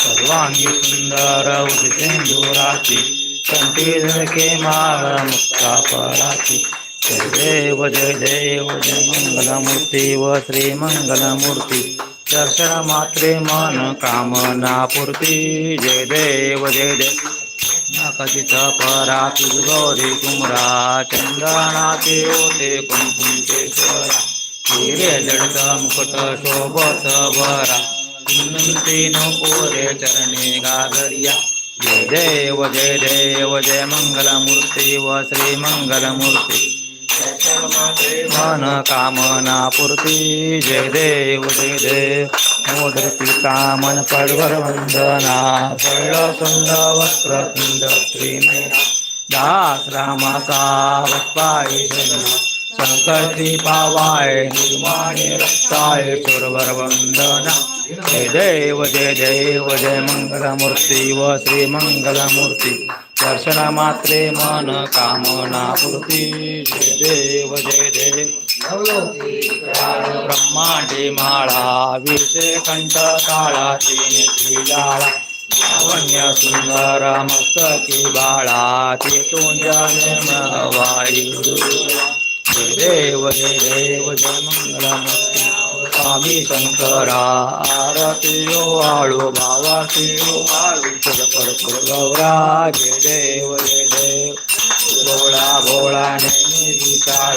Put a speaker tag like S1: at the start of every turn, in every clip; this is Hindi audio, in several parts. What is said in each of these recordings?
S1: सर्वांगी सुंदर उदितेंदुराची कंठी के माळ मुक्ता पराची जय देव जय देव जय मंगलमूर्ती व श्री मंगलमूर्ती दर्शन मात्रे मन कामना पूर्ती जय देव जय देव नकचिता परापि गौरी कुमरा चंदनाचे ओते कुंकुमचे स्वरा हिरे जडत मुकुट शोभत बरा तीन पोरे चरणे गागरिया जय देव जय देव जय मंगलमूर्ती व श्री मंगलमूर्ती. मन कामना पूर्ती जय देव जय देव. मोदरती कामन पडवर वंदना फळ सुंद वस्त्र कुंड श्रीमया दास रामाचा वत्पाय संकटी पावाय निर्माणे रक्ताय सुरवर वंदना जय देव जय देव जय मंगलमूर्ती व श्री मंगलमूर्ती दर्शन मात्रे मन कामना पूर्ती जय देव जय देव ब्रह्मांडे माळा विषय कंठ काळा तीन जाळा लावण्य सुंदर मस्तकी बाळा तिथून तुंजन देव जय देव जय स्वामी शंकरा आरती आळू भावाती आळू परपुर गौरा. जय देव जय देव भोळा भोळा नेहमी काळ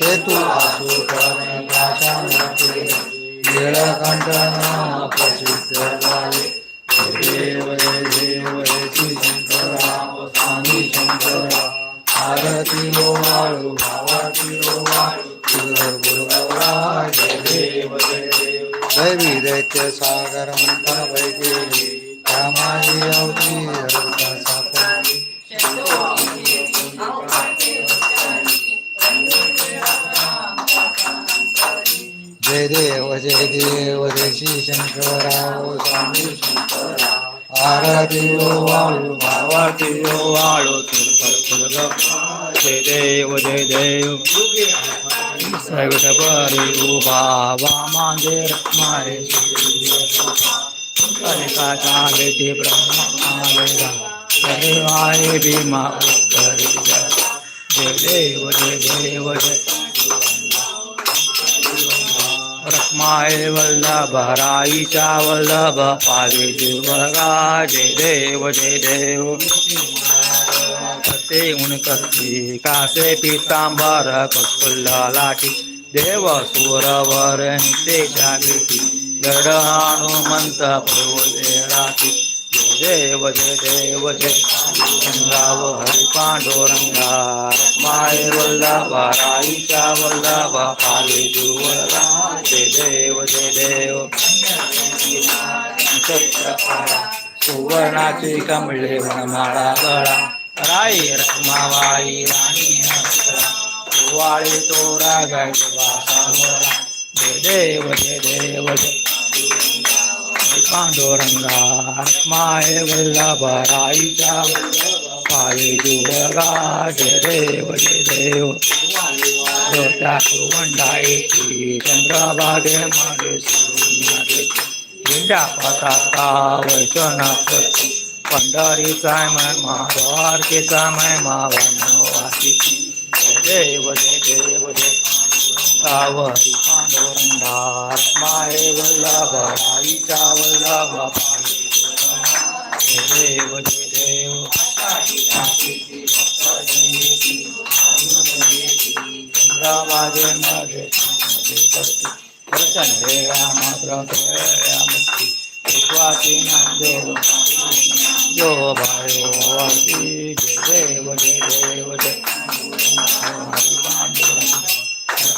S1: सापडली ते तू असू करणे प्राशांती निळकंठना प्रसिद्ध झाले जय देव जय देव जय श्री शंकरा ओ स्वामी शंकरा आरती ओ वाळू भावाती ओ वाळू सुंदर गुरुगौरा जय देव जय देव दैवी दैत्य सागर मंथन वैदेवी रामाजी अवती जय देव जय देव जय श्री शंकरा स्वामी शंकरा आरती ओ वाळू भावाती ओ जय देव जय देव सैवट परी उभा वामांगे रत्मारे कनिकाचा बेटी ब्रह्मालेगा सर्वाय भीमा उत्तरी जय देव जय देव जय रत्माय वल्लभ राईचा वल्लभ पावे जुवरा जय देव जय देव। ते उन कसे कासे पितांबर ककुल्ल लाठी देव सुरवर ते जागृती गड हनुमंत प्रभुले राठी देव जय देव जय गंगाव हरी पांडुरंगा माय वल्लभ राईच्या वल्लभ, पाले जुवला जय देव जय देव। सुवर्णाची कमळे वनमाळा गळा। राई रखमाबाई, राणी वाळी तोरा बासा जय देव जय देव जय पांडुरंगा माय वल्लभ राईच्या पाये जुडगा जय देव जय देव मागे झेंडा पताका वैष्णव पंढरीचा महिमा द्वारकेचा महिमा वनवासी जय देव जय देव जय गावरी पांडुरंगार माये वल्लभ राईचा वल्लभ जय देव देव चंद्रबागे मध्ये दर्शन हे नामदेव जो जय देव जय देव पांडुरंग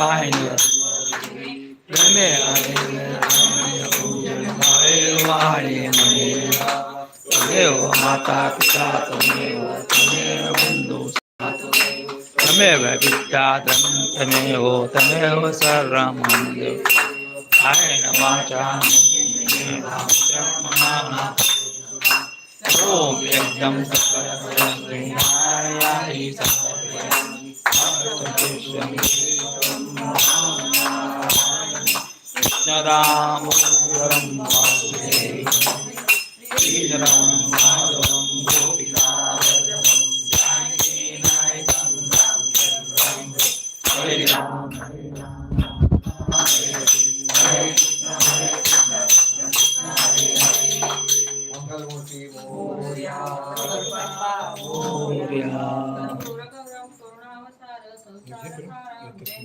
S1: પાણી ગમે દેવ માતા પિતા તમેવ તમેવ બંધુ તમેવ પિતા તમેવ તમેવ સર્વમ દેવ કાયન વાચા ઓમ એકદમ રામ ज्ञदां पुरं वासुदेवं श्रीधरं माधवं गोपिकावल्लभं जानकी नायकं रामचन्द्रं हरे राम हरे राम
S2: हरे हरे
S1: हरे
S2: कृष्ण कृष्ण हरे हरे
S3: मंगलमूर्ति मोर्या मोर्या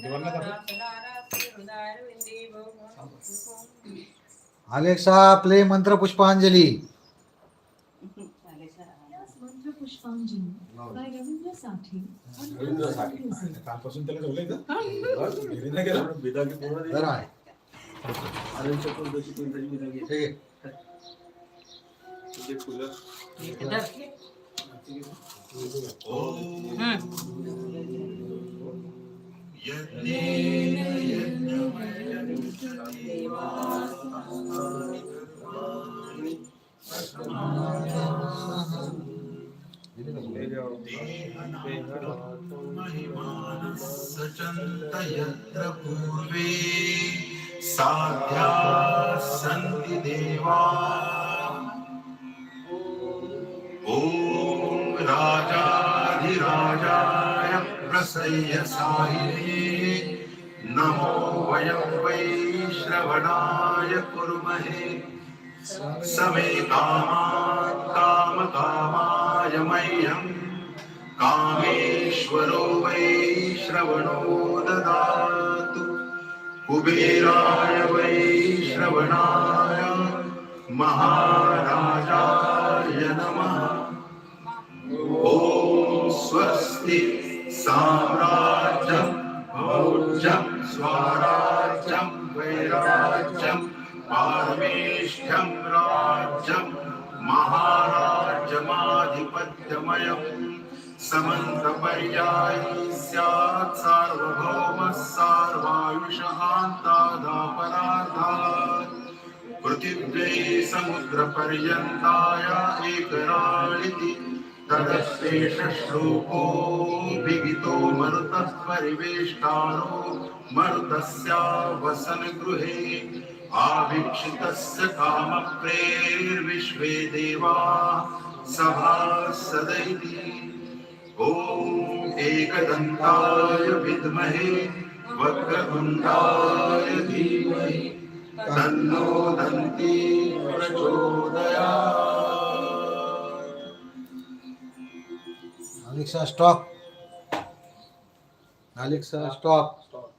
S3: दिवंगत साठे
S4: रवींद्र साठे.
S3: Music.
S4: कालपासून त्याला
S5: यत्र पूर्वे साध्या सन्ति देवा ॐ राजाधिराजाय प्रसय्य साहिने नमो वयं वै श्रवणाय कुर्महे। समे कामात् कामकामाय मह्यम् कामेश्वरो वै श्रवणो ददातु। कुबेराय वै श्रवणाय महाराजाय नमः। ॐ स्वस्ति साम्राज्यं भौज्यं स्वराज्यं वैराज्यं पारमेष्ठ्यं राज्यं महाराज्यमाधिपत्यमयम् समन्तपर्यायी स्यात् सार्वभौमः सार्वायुषहान्तादापराधात् पृथिव्यै समुद्रपर्यन्ताय एकराळिति तदशेषश्लोको विहितो मरुतः परिवेष्टानो मरुतस्यावसनगृहे आवीक्षितस्य कामप्रेर्विश्वे देवा सभासदैति ॐ एकदन्ताय विद्महे, वक्रतुण्डाय धीमहि। तन्नो दन्ती प्रचोदयात्।
S2: Alexa stop Alexa stop